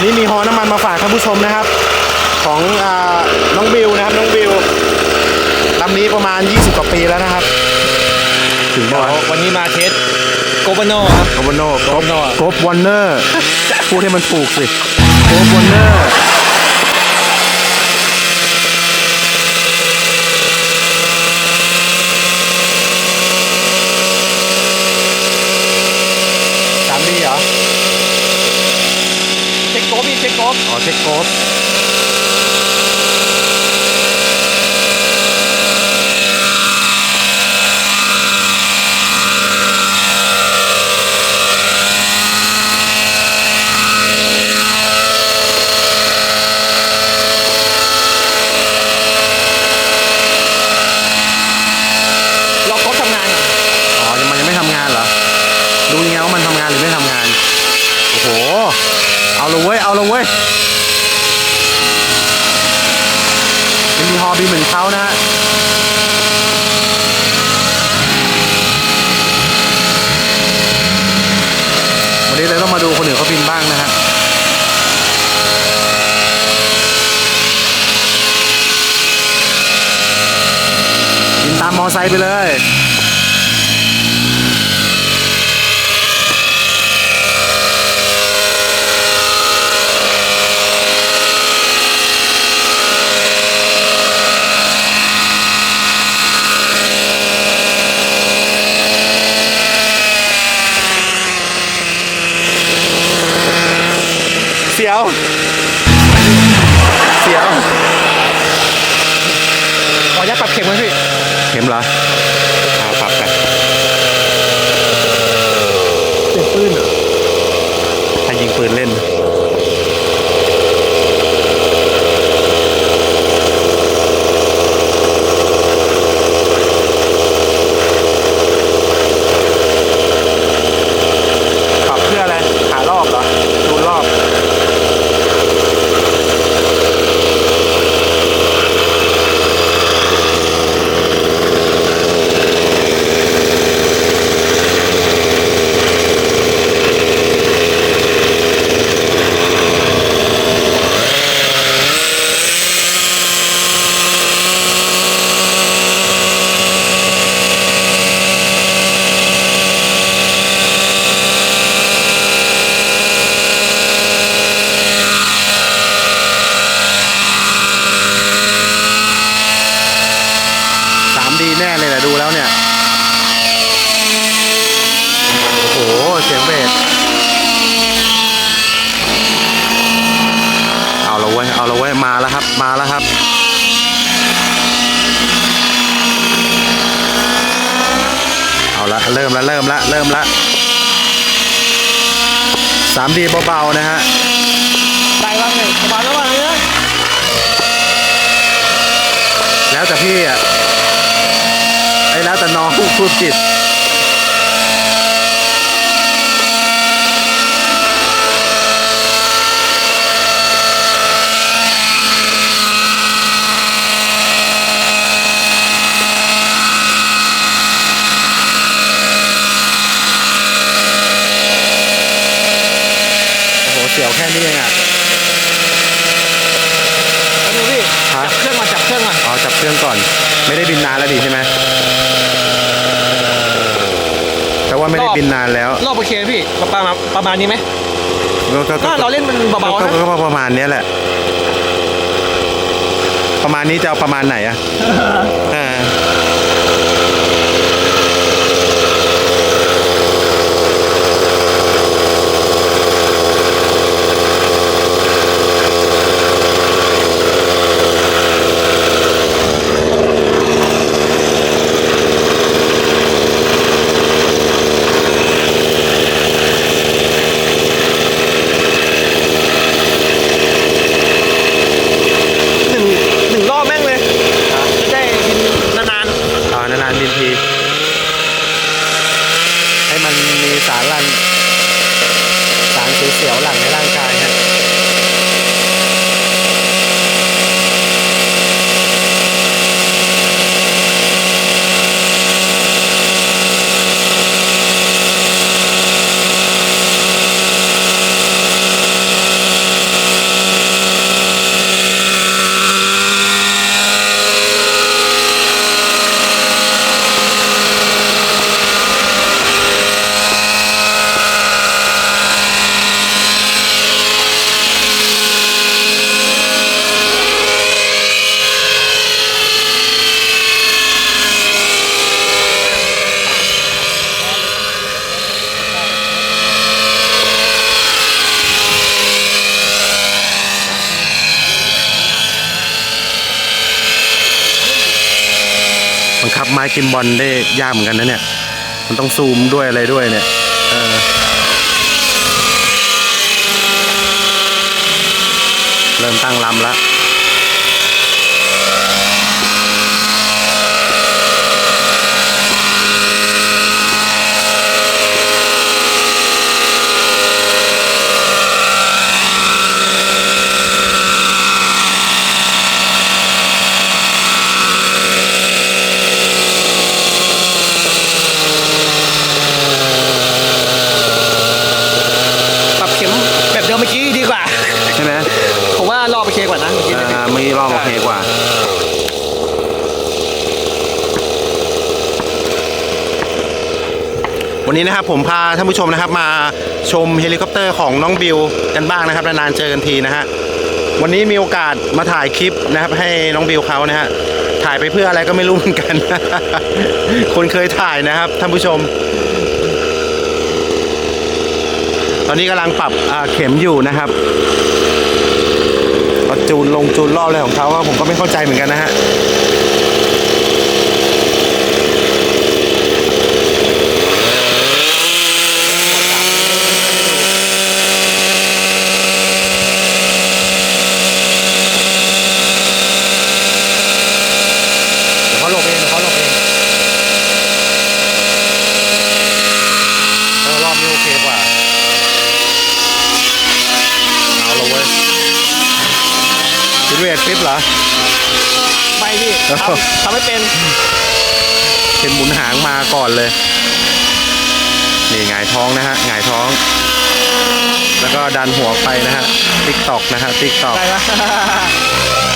วันนี้มีฮอน้ำมันมาฝากท่านผู้ชมนะครับ ของอาน้องบิวนะครับน้องบิวลำนี้ประมาณ 20 กว่าปีแล้วนะครับ ถึงบอเดี๋กยววันนี้มาเทสโกบโนครับโกบโนโกบโน่โกบวอนเนอร์พูดให้มันถูกสิโกบวอนเนอร์ สามดีเหรอ เช็คโกบพี่เช็คโกบ อ๋อเช็คโกบรอโกบทำงานก่อน อ๋อยังมันยังไม่ทำงานเหรอ ดูยังไงว่ามันทำงานหรือไม่ทำงาน โอ้โห เอาละเว้ยเอาละเว้ยยังมีฮอบีเหมือนเขานะฮะวันนี้เลยต้องมาดูคนอื่นเขาบินบ้างนะฮะบินตามมอไซค์ไปเลย เสียว เสียว ขออนุญาตปรับเข็มไว้พี่ เข็มเหรออ่าปรับไปเสียงปืนเหรอถ้ายิงปืนเล่น ปรับเพื่ออะไร หารอบเหรอ ดูรอบ สามดีแน่เลยแหละดูแล้วเนี่ย โอ้โห เสียงเบสเอาละเว้ยเอาละเว้ยมาแล้วครับ มาแล้วครับเอาละเริ่มละเริ่มละเริ่มละสามดีเบาๆนะฮะได้บ้างเลยประมาณแล้วบ้างเนี่ยแล้วแต่พี่อะไอ้แล้วแต่น้องพูดจิต เสียวแค่นี้เองอะแล้วดูพี่ฮะจับเครื่องมาจับเครื่องมาอ๋อจับเครื่องก่อน ไม่ได้บินนานแล้วดิใช่ไหมแต่ว่าไม่ได้บินนานแล้วรอบโอเคไหมพี่ประมาณประมาณนี้ไหมก็ก็ถ้าเราเล่นมันเบาๆก็นะก็ก็ประมาณเนี้ยแหละ ประมาณนี้จะเอาประมาณไหนอะ บังคับไม้กิมบอลได้ยากเหมือนกันนะเนี่ย มันต้องซูมด้วยอะไรด้วยเนี่ยเออเริ่มตั้งลำแล้ว ปรับเข็มแบบเดิมเมื่อกี้ดีกว่า ใช่ไหม ผมว่ารอบโอเคกว่านะเมื่อกี้ อ่ เนี่ยาไม่รอบโอเคกว่า วันนี้นะครับผมพาท่านผู้ชมนะครับ มาชมเฮลิคอปเตอร์ของน้องบิวกันบ้างนะครับนานๆเจอกันทีนะฮะวันนี้มีโอกาสมาถ่ายคลิปนะครับ ให้น้องบิวเขานะฮะถ่ายไปเพื่ออะไรก็ไม่รู้เหมือนกัน คนเคยถ่ายนะครับท่านผู้ชม ตอนนี้กำลังปรับอาเข็มอยู่นะครับจูนลงจูนรอบอะไรของเขาผมก็ไม่เข้าใจเหมือนกันนะฮะ เดี๋ยวเขาหลบเองเดี๋ยวเขาหลบเองเออรอบนี้โอเคกว่า เอาละเว้ย คิดเวทฟิปเหรอ ไม่พี่เออทำทำไม่เป็น เห็นหมุนหางมาก่อนเลย นี่หงายท้องนะฮะหงายท้อง แล้วก็ดันหัวไปนะฮะ ติ๊กตอกนะฮะ ติ๊กตอกได้ไหม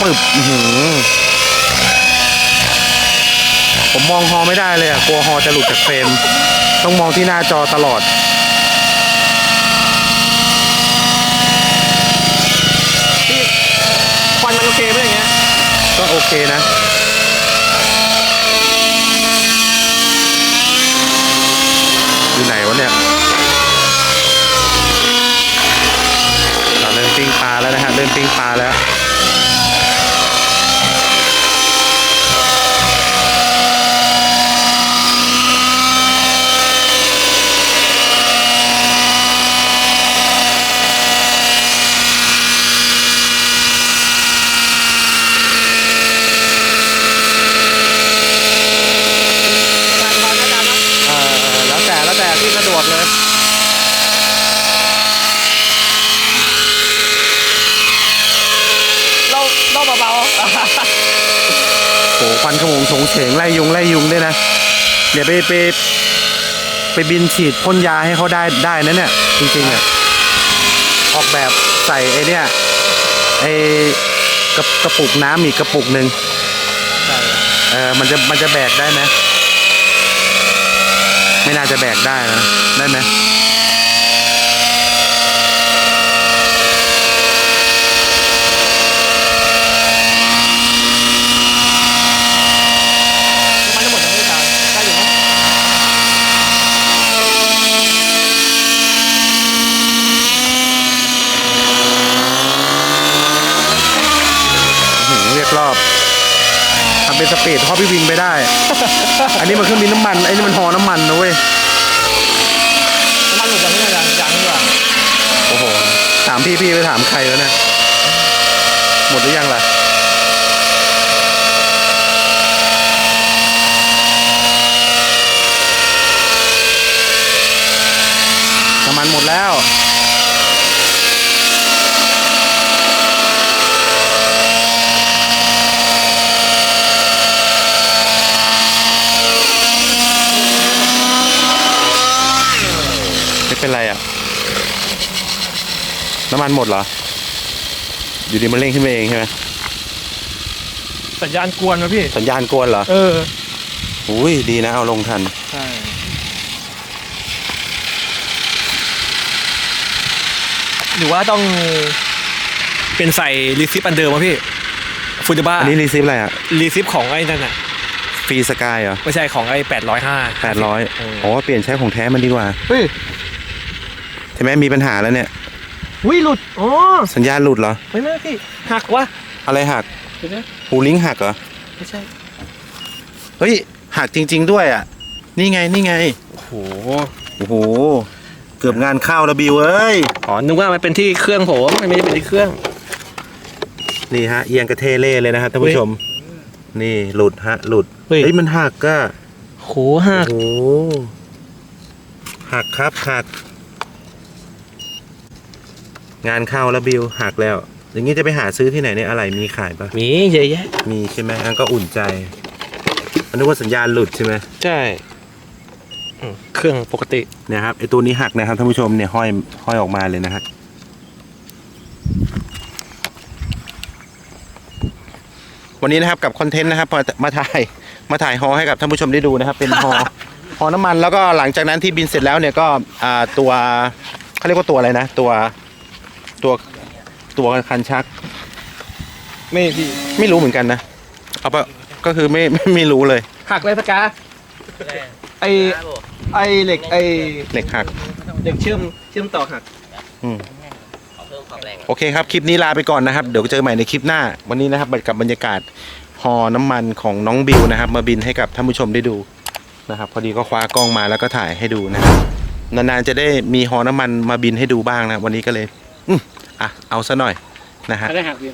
ปึบอื้อหือผมมองฮอไม่ได้เลยอะกลัวฮอจะหลุดจากเฟรม ต้องมองที่หน้าจอตลอด พี่ควันมันโอเคไหมอย่างเงี้ย ก็โอ เคนะอยู่ไหนวะเนี่ยเราเริ่มปิ้งปลาแล้วนะฮะเริ่มปิ้งปลาแล้ว การตอนอาจารย์นะ เออแล้วแต่แล้วแต่ที่สะด วกเลยเราเราเบาโหควันขโมงโฉงเฉงไล่ยุงไล่ยุงด้วยนะ เดี๋ยวไปไปไปบินฉีดพ่นยาให้เขาได้ได้นะเนี่ย จริงๆอะออกแบบใส่ไอ้เนี่ยไอ้กระกระปุกน้ำอีกกระปุกหนึ่งๆใช่เออมันจะมันจะแบกได้ไหม ไม่น่าจะแบกได้นะ ได้ไหมมันจะหมดยังไม่อาจารย์ได้อยู่ไหมอื้อหือเรียกรอบทำเป็นสปีดฮอปปี้วิงไปได้ อันนี้มันเครื่องบินน้ำมัน ไอ้นี่มันฮอน้ำมันนะเว้ยน้ำมันหมดยังไม่อาจารย์ยังดีกว่า โอ้โห ถาม พี่พี่ไปถามใครวเนี่ยหมดหรือยังล่ะน้ำมันหมดแล้ว ไม่เป็นไรอะ น้ำมันหมดเหรอ อยู่ดีมันเร่งขึ้นมาเองใช่ไหมสัญญาณกวนนะพี่ สัญญาณกวนเหรอ เออ อุ้ยดีนะเอาลงทัน ใช่หรือว่าต้องเป็นใส่รีซิปอันเดิมวะพี่ฟูจิบ้าอันนี้รีซิฟอะไรอะ รีซิปของไอ้นั่นน่ะฟรีสกายเหรอ ไม่ใช่ของไอ้แปดร้อยห้าแปดร้อยเออโอ้เปลี่ยนใช้ของแท้มันดีกว่า เฮ้ยใช่ไหมมีปัญหาแล้วเนี่ย วิหลุด อ๋อ สัญญาณหลุดเหรอ ไม่น่าพี่ หักวะอะไรหักเดี๋ยวนะหูลิงก์หักเหรอ ไม่ใช่ เฮ้ย หักจริง ๆ ด้วยอะ นี่ไงนี่ไง โอ้โห โอ้โห เกือบงานเข้าแล้วบิวเอ้ย อ๋อ นึกว่ามันเป็นที่เครื่องผมมันไม่ได้เป็นที่เครื่อง นี่ฮะ เอียงกระเทเล่เลยนะครับท่านผู้ชม นี่หลุดฮะ หลุด เฮ้ย เฮ้ยมันหักก็โหหักโอ้โหหักครับหัก งานเข้าแล้วบิวหักแล้ว อย่างนี้จะไปหาซื้อที่ไหนเนี่ยอะไรมีขายปะมีเยอะแยะ มีใช่ไหมอันก็อุ่นใจอันนึกว่าสัญญาณหลุดใช่ไหมใช่อืมเครื่องปกติ เนี่ยครับไอตัวนี้หักนะครับท่านผู้ชมเนี่ยห้อยห้อยออกมาเลยนะฮะวันนี้นะครับกับคอนเทนต์นะครับมามาถ่ายมาถ่ายฮอให้กับท่านผู้ชมได้ดูนะครับ เป็นฮอ ฮอน้ำมันแล้วก็หลังจากนั้นที่บินเสร็จแล้วเนี่ยก็อ่าตัวเขาเรียกว่าตัวอะไรนะ ตัว ตัวตัวคันชัก ไม่พี่ไม่รู้เหมือนกันนะ เอาไปก็คือไม่ไม่ไม่รู้เลย หักเลยสกาไอไอเหล็กไอเหล็กหัก เหล็กเชื่อมเชื่อมต่อหักอืมโอเคครับ คลิปนี้ลาไปก่อนนะครับ เดี๋ยวเจอใหม่ในคลิปหน้า วันนี้นะครับกับบรรยากาศฮอน้ำมันของน้องบิวนะครับ มาบินให้กับท่านผู้ชมได้ดูนะครับ พอดีก็คว้ากล้องมาแล้วก็ถ่ายให้ดูนะครับนานๆจะได้มีฮอน้ำมันมาบินให้ดูบ้างนะ วันนี้ก็เลย อะเอาซะหน่อยนะฮะ ได้หักพี่